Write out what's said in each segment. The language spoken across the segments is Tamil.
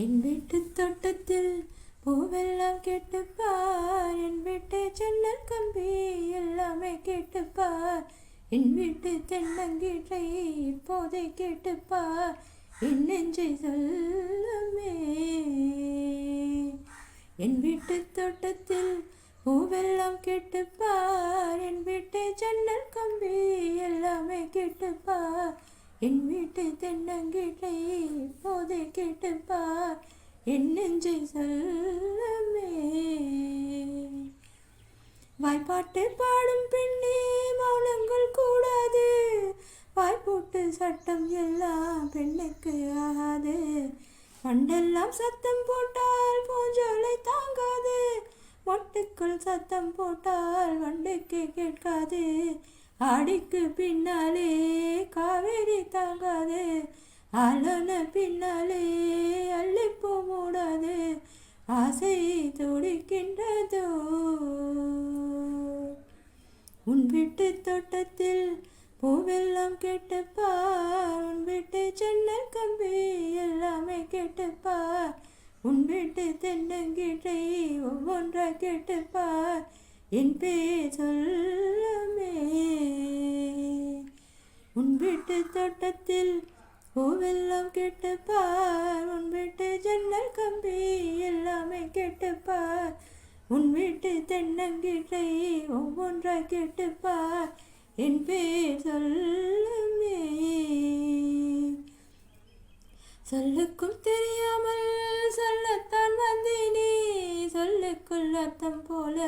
என் வீட்டு தோட்டத்தில் பூவெல்லாம் கேட்டுப்பார். என் வீட்டு ஜன்னல் கம்பி எல்லாமே கேட்டுப்பார். என் வீட்டு தென்னங்கீட்டை இப்போதை கேட்டுப்பார். என் நெஞ்சை சொல்லுமே. என் வீட்டு தோட்டத்தில் பூவெல்லாம் கேட்டுப்பார். என் வீட்டு ஜன்னல் கம்பி எல்லாமே கேட்டுப்பார். என் வீட்டு தென்னங்கீட்டை போதை கேட்டுப்பார். என் நெஞ்சை சொல்லுமே. வாய்ப்பாட்டு பாடும் பெண்ணே மௌனங்கள் கூடாது. வாய்ப்போட்டு சட்டம் எல்லாம் பெண்ணுக்கு ஆகாது. மண்டெல்லாம் சத்தம் போட்டால் பூஞ்சோலை தாங்காது. மொட்டுக்குள் சத்தம் போட்டால் வண்டுக்கு கேட்காது. அடிக்கு பின்னாலே காவேரி தாங்காது. ஆலன பின்னாலே அள்ளிப்போ மூடாது. ஆசை துடிக்கின்றதோ. உன் வீட்டு தோட்டத்தில் பூவெல்லாம் கேட்டுப்பார். உன் வீட்டு ஜன்னல் கம்பி எல்லாமே கேட்டுப்பார். உன் வீட்டு தென்னங்கீட்டை ஒவ்வொன்றா கேட்டுப்பார். என் பேர் சொல் உன் வீட்டு தோட்டத்தில் பூவெல்லாம் கெட்டுப்பார். உன் வீட்டு ஜன்னல் கம்பி எல்லாமே கெட்டுப்பார். உன் வீட்டு தென்னங்கீட்டை ஒவ்வொன்றா கெட்டுப்பார். என் பேர் சொல்லுமே. சொல்லுக்கும் தெரியாமல் சொல்லத்தான் வந்தேனே. சொல்லுக்குள் அர்த்தம் போல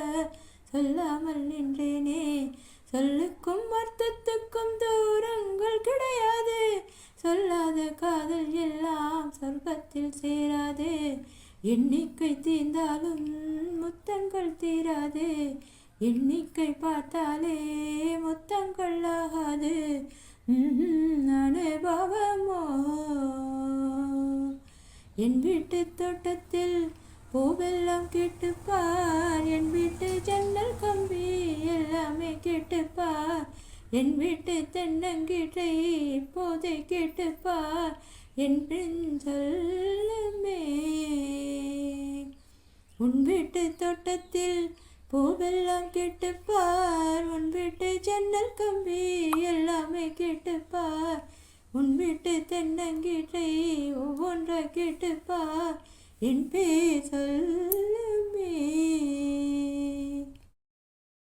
சொல்லாமல் நின்றேனே. சொல்லுக்கும் அர்த்தத்துக்கும் தூரங்கள் கிடையாது. சொல்லாத காதல் எல்லாம் சொர்க்கத்தில் சேராது. எண்ணிக்கை தீர்ந்தாலும் முத்தங்கள் தீராது. எண்ணிக்கை பார்த்தாலே முத்தங்கள் ஆகாது. அனுபவமோ? என் வீட்டு தோட்டத்தில் பூவெல்லாம் கேட்டுப்பார். என் வீட்டு என் வீட்டு தென்னங்கீட்டை இப்போதை கேட்டுப்பார். என் பின் உன் வீட்டு தோட்டத்தில் பூவெல்லாம் கேட்டுப்பார். உன் வீட்டு ஜன்னல் கம்பி எல்லாமே கேட்டுப்பார். உன் வீட்டு தென்னங்கீட்டை ஒவ்வொன்றா கேட்டுப்பார். என் பேசல்